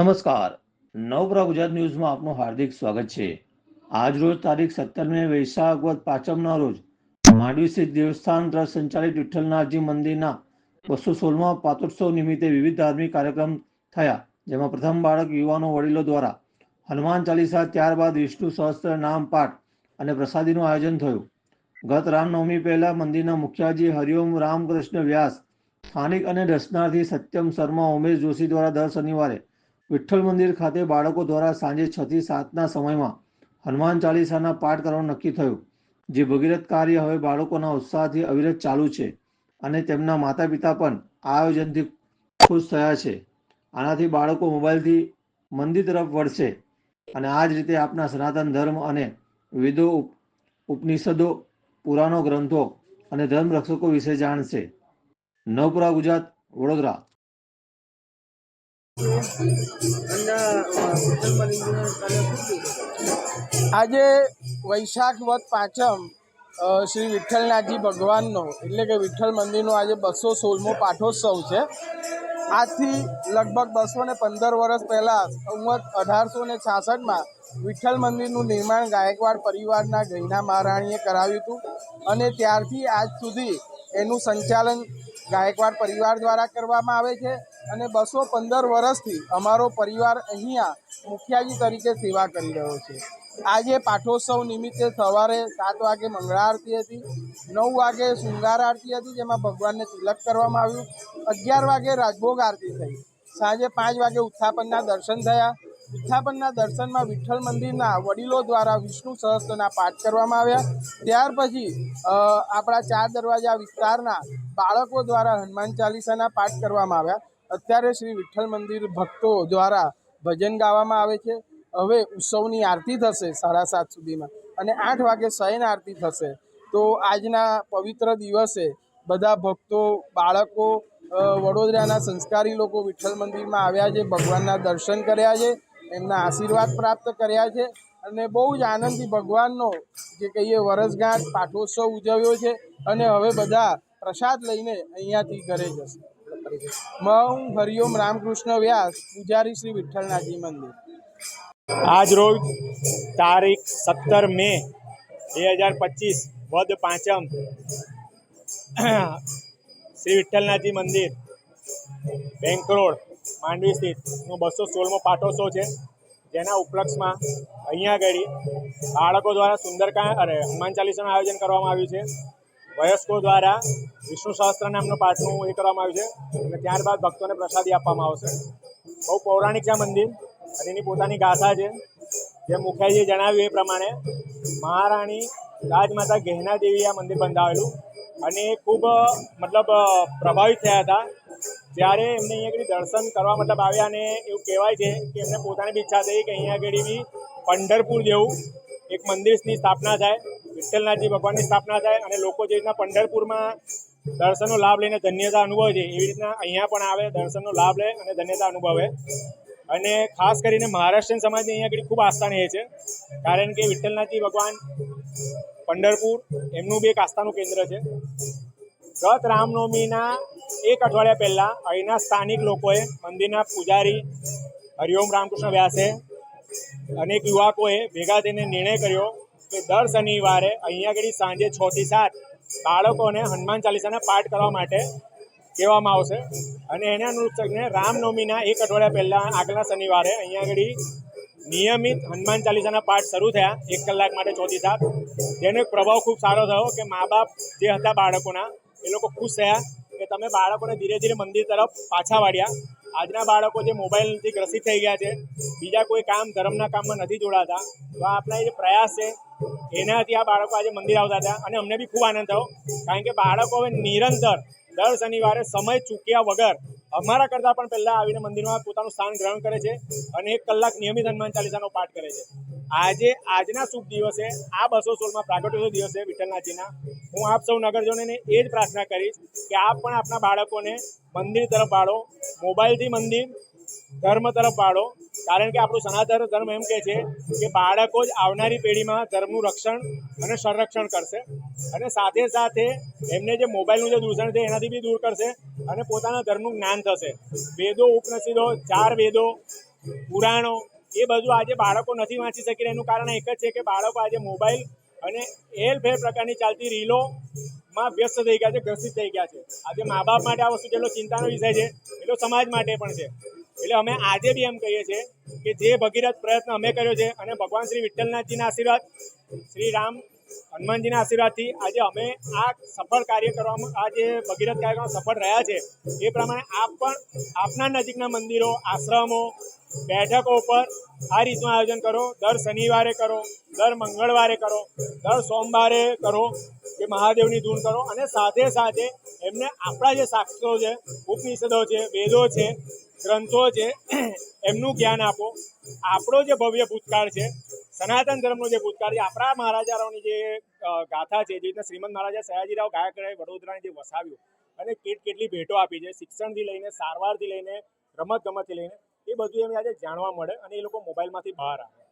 નમસ્કાર. નવપ્રભા ગુજરાત ન્યૂઝમાં આપનું હાર્દિક સ્વાગત છે. આજ રોજ તારીખ સત્તર મે વૈશાખ વદ પાંચમના રોજ માંડવી સ્થિત દેવસ્થાન ટ્રસ્ટ સંચાલિત વિઠ્ઠલનાથજી મંદિરના બસો સોળમાં પાત્રોત્સવ નિમિત્તે વિવિધ ધાર્મિક કાર્યક્રમ થયા, જેમાં પ્રથમ બાળક યુવાનો વડીલો દ્વારા હનુમાન ચાલીસા ત્યારબાદ વિષ્ણુ સહસ્ત્ર નામ પાઠ અને પ્રસાદીનું આયોજન થયું. ગત રામનવમી પહેલા મંદિરના મુખ્યાજી હરિઓમ રામકૃષ્ણ વ્યાસ સ્થાનિક અને દર્શનાર્થી સત્યમ શર્મા ઉમેશ જોશી દ્વારા દર શનિવારે વિઠ્ઠલ મંદિર ખાતે બાળકો દ્વારા સાંજે છ થી સાતના સમયમાં હનુમાન ચાલીસાના પાઠ કરવાનું નક્કી થયું, જે ભગીરથ કાર્ય હવે બાળકોના ઉત્સાહથી અવિરત ચાલુ છે અને તેમના માતા પિતા પણ આ આયોજનથી ખુશ થયા છે. આનાથી બાળકો મોબાઈલથી મંદિર તરફ વળશે અને આ જ રીતે આપના સનાતન ધર્મ અને વેદો ઉપ- ઉપનિષદો, પુરાણો ગ્રંથો અને ધર્મ રક્ષકો વિશે જાણશે. નવપુરા, ગુજરાત, વડોદરા. આજે વૈશાખ વધ પાંચમ શ્રી વિઠ્ઠલનાથજી ભગવાનનો, એટલે કે વિઠ્ઠલ મંદિરનો આજે બસો સોળમો પાઠોત્સવ છે. આજથી લગભગ બસો ને પંદર વર્ષ પહેલાં સંવત અઢારસો ને છાસઠમાં, વિઠ્ઠલ મંદિરનું નિર્માણ ગાયકવાડ પરિવારના ગૈના મહારાણીએ કરાવ્યું હતું. અને ત્યારથી આજ સુધી એનું સંચાલન ગાયકવાડ પરિવાર દ્વારા કરવામાં આવે છે. અને બસો પંદર વર્ષથી અમારો પરિવાર અહીંયા મુખિયાજી તરીકે સેવા કરી રહ્યો છે. આજે પાઠોત્સવ નિમિત્તે સવારે સાત વાગે મંગળા આરતી હતી, નવ વાગે શૃંગાર આરતી હતી, જેમાં ભગવાનને તિલક કરવામાં આવ્યું. અગિયાર વાગે રાજભોગ આરતી થઈ. સાંજે પાંચ વાગે ઉત્થાપનના દર્શન થયા. ઉત્થાપનના દર્શનમાં વિઠ્ઠલ મંદિરના વડીલો દ્વારા વિષ્ણુ સહસ્ત્રના પાઠ કરવામાં આવ્યા. ત્યાર પછી આપણા ચાર દરવાજા વિસ્તારના બાળકો દ્વારા હનુમાન ચાલીસાના પાઠ કરવામાં આવ્યા. અત્યારે શ્રી વિઠ્ઠલ મંદિર ભક્તો દ્વારા ભજન ગાવામાં આવે છે. હવે ઉત્સવની આરતી થશે સાડા સાત સુધીમાં અને આઠ વાગે શયન આરતી થશે. તો આજના પવિત્ર દિવસે બધા ભક્તો, બાળકો વડોદરાના સંસ્કારી લોકો વિઠ્ઠલ મંદિરમાં આવ્યા છે, ભગવાનના દર્શન કર્યા છે, એમના આશીર્વાદ પ્રાપ્ત કર્યા છે અને બહુ જ આનંદથી ભગવાનનો જે કહીએ વરસગાંઠ, પાઠોત્સવ ઉજવ્યો છે અને હવે બધા પ્રસાદ લઈને અહીંયાથી ઘરે જશે. હું હરિઓમ રામકૃષ્ણ વ્યાસ, પૂજારી શ્રી વિઠ્ઠલનાથજી મંદિર. આજ રોજ તારીખ સત્તર મે બે હજાર પચીસ, વદ પાંચમ, શ્રી વિઠ્ઠલનાથજી મંદિર, બેંક રોડ, માંડવી સ્થિત. નો બસો સોળમો પાટોત્સવ છે. જેના ઉપલક્ષમાં અહીંયા આગળ બાળકો દ્વારા સુંદરકાંડ, અરે હનુમાન ચાલીસાનું આયોજન કરવામાં આવ્યું છે. વયસ્કો દ્વારા વિષ્ણુ સહસ્ત્ર નામનો પાઠનું એ કરવામાં આવ્યું છે. અને ત્યારબાદ ભક્તોને પ્રસાદી આપવામાં આવશે. બહુ પૌરાણિક છે મંદિર અને એની પોતાની ગાથા છે. જે મુખ્યજીએ જણાવ્યું એ પ્રમાણે મહારાણી રાજમાતા ગહેના દેવી આ મંદિર બંધાવેલું અને એ ખૂબ, મતલબ પ્રભાવિત થયા હતા. જ્યારે એમને અહીંયા આગળ દર્શન કરવા મતલબ આવ્યા અને એવું કહેવાય છે કે એમને પોતાની બી ઈચ્છા થઈ કે અહીંયા આગળ પંઢરપુર જેવું એક મંદિરની સ્થાપના થાય. વિઠ્ઠલનાથજી ભગવાનની સ્થાપના થાય અને લોકો જે રીતના પંઢરપુરમાં દર્શનનો લાભ લઈને ધન્યતા અનુભવે છે, એવી રીતના અહીંયા પણ આવે, દર્શનનો લાભ લે અને ધન્યતા અનુભવે. અને ખાસ કરીને મહારાષ્ટ્રીયન સમાજની અહીંયા આગળ ખૂબ આસ્થાની છે, કારણ કે વિઠ્ઠલનાથજી ભગવાન પંઢરપુર એમનું બી એક આસ્થાનું કેન્દ્ર છે. ગત રામનવમીના એક અઠવાડિયા પહેલાં અહીંના સ્થાનિક લોકોએ મંદિરના પૂજારી હરિઓમ રામકૃષ્ણ વ્યાસે અનેક યુવકોએ ભેગા થઈને નિર્ણય કર્યો કે દર શનિવારે અહીંયા આગળ સાંજે છ થી સાત બાળકોને હનુમાન ચાલીસાના પાઠ કરવા માટે કહેવામાં આવશે. અને એને અનુસરીને રામનવમીના એક અઠવાડિયા પહેલાં આગલા શનિવારે અહીંયા આગળ નિયમિત હનુમાન ચાલીસાના પાઠ શરૂ થયા એક કલાક માટે ચોથી સાત. જેનો પ્રભાવ ખૂબ સારો થયો કે મા બાપ જે હતા બાળકોના એ લોકો ખુશ થયા. કે તમે બાળકોને ધીરે ધીરે મંદિર તરફ પાછા વાળ્યા. આજના બાળકો જે મોબાઈલથી ગ્રસિત થઈ ગયા છે, બીજા કોઈ કામ ધર્મના કામમાં નથી જોડાતા. તો આપણા જે પ્રયાસ છે, એનાથી આ બાળકો આજે મંદિર આવતા હતા અને અમને બી ખૂબ આનંદ થયો. કારણ કે બાળકો હવે નિરંતર, દર શનિવારે સમય ચૂક્યા વગર, અમારા કરતાં પણ પહેલાં આવીને મંદિરમાં પોતાનું સ્થાન ગ્રહણ કરે છે અને એક કલાક નિયમિત હનુમાન ચાલીસાનો પાઠ કરે છે. આજે, આજના શુભ દિવસે, આ બસો સોળમાં પ્રાગટ્યોત્સવ દિવસે વિઠ્ઠલનાથજીના, હું આપ સૌ નગરજનોને એ જ પ્રાર્થના કરીશ કે આપ પણ આપના બાળકોને મંદિર તરફ વાળો, મોબાઈલથી મંદિર ધર્મ તરફ વાળો, કારણ કે આપણું સનાતન ધર્મ એમ કહે છે કે બાળકો જ આવનારી પેઢીમાં ધર્મનું રક્ષણ અને સંરક્ષણ કરશે અને સાથે સાથે એમને જે મોબાઈલનું જે દૂષણ છે એનાથી બી દૂર કરશે અને પોતાના ધર્મનું જ્ઞાન થશે. વેદો, ઉપનિષદો, ચાર વેદો, પુરાણો એ બધું આજે બાળકો નથી વાંચી શકી. એનું કારણ એક જ છે કે બાળકો આજે મોબાઈલ અને એલફેર પ્રકારની ચાલતી રીલોમાં વ્યસ્ત થઈ ગયા છે, ગ્રસિત થઈ ગયા છે આજે મા બાપ માટે આ વસ્તુ જેટલો ચિંતાનો વિષય છે, એટલો સમાજ માટે પણ છે એટલે અમે આજે બી એમ કહીએ છીએ કે જે ભગીરથ પ્રયત્ન અમે કર્યો છે અને ભગવાન શ્રી વિઠ્ઠલનાથજીના આશીર્વાદ, શ્રી રામ હનુમાનજીના આશીર્વાદથી આજે અમે આ સફળ કાર્ય કરવામાં, આ જે ભગીરથ કાર્યક્રમ સફળ રહ્યા છે, એ પ્રમાણે આપ પણ આપના નજીકના મંદિરો, આશ્રમો, બેઠકો ઉપર આ રીતનું આયોજન કરો. દર શનિવારે કરો, દર મંગળવારે કરો, દર સોમવારે કરો, કે મહાદેવની ધૂન કરો અને સાથે સાથે એમને આપણા જે શાસ્ત્રો છે, ઉપનિષદો છે, વેદો છે, ગ્રંથો છે, એમનું જ્ઞાન આપો. આપણો જે ભવ્ય ભૂતકાળ છે સનાતન ધર્મનો જે ભૂતકાળ છે, આપણા મહારાજાઓની જે ગાથા છે, જે રીતના શ્રીમદ મહારાજા સયાજીરાવ ગાયકવાડે વડોદરાને જે વસાવ્યું અને કેટ કેટલી ભેટો આપી છે, શિક્ષણથી લઈને, સારવારથી લઈને રમત ગમતથી લઈને, એ બધું એમને આજે જાણવા મળે અને એ લોકો મોબાઈલમાંથી બહાર આવે.